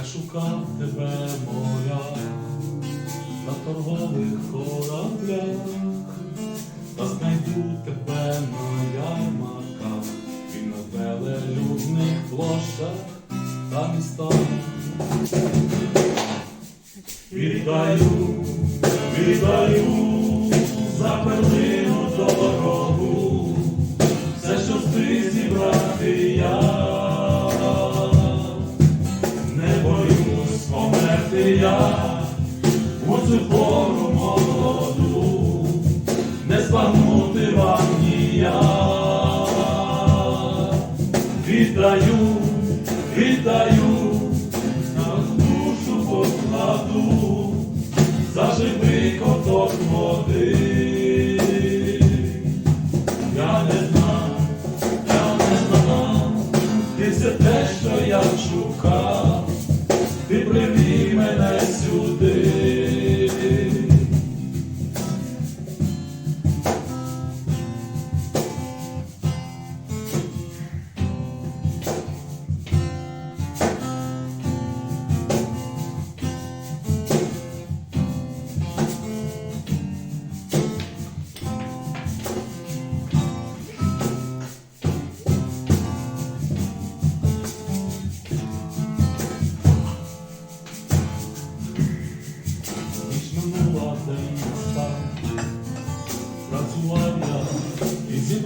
Я шукав тебе, моя, на торгових кораблях, та знайду тебе на ярмарках і на велелюдних площах та містах. Віддаю, віддаю за я у цю пору молоду, не збагнути вам ніяк. Віддаю, віддаю, на душу покладу, за живий коток води. Я я не знав, ти все те, що я шукав,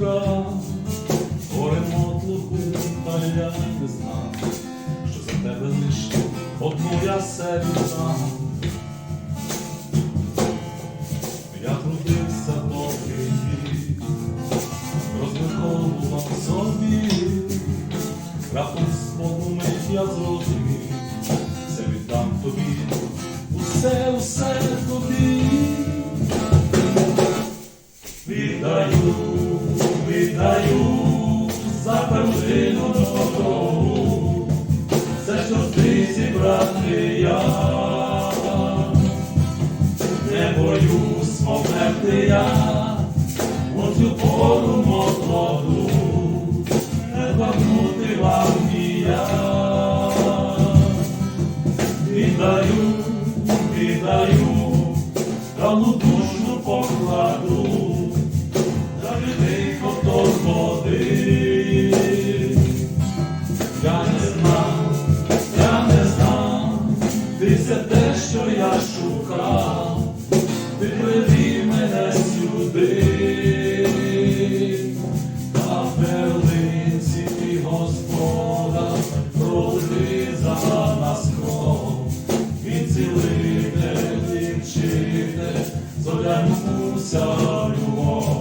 і зібрав горе та я не знав, що за тебе лиш одну я себе сам. Я трудився довгий вік, розмірковував собі, раптом мить я зрозумів, все віддам тобі, усе, усе віддаю за перлину дорогу, все, що ти зібрати я. Не боюсь померти я шукав, ти мене сюди, на перлинці Господа пролили за нас кров і цілите, вчите, золянувся любов.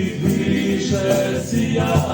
більше сія.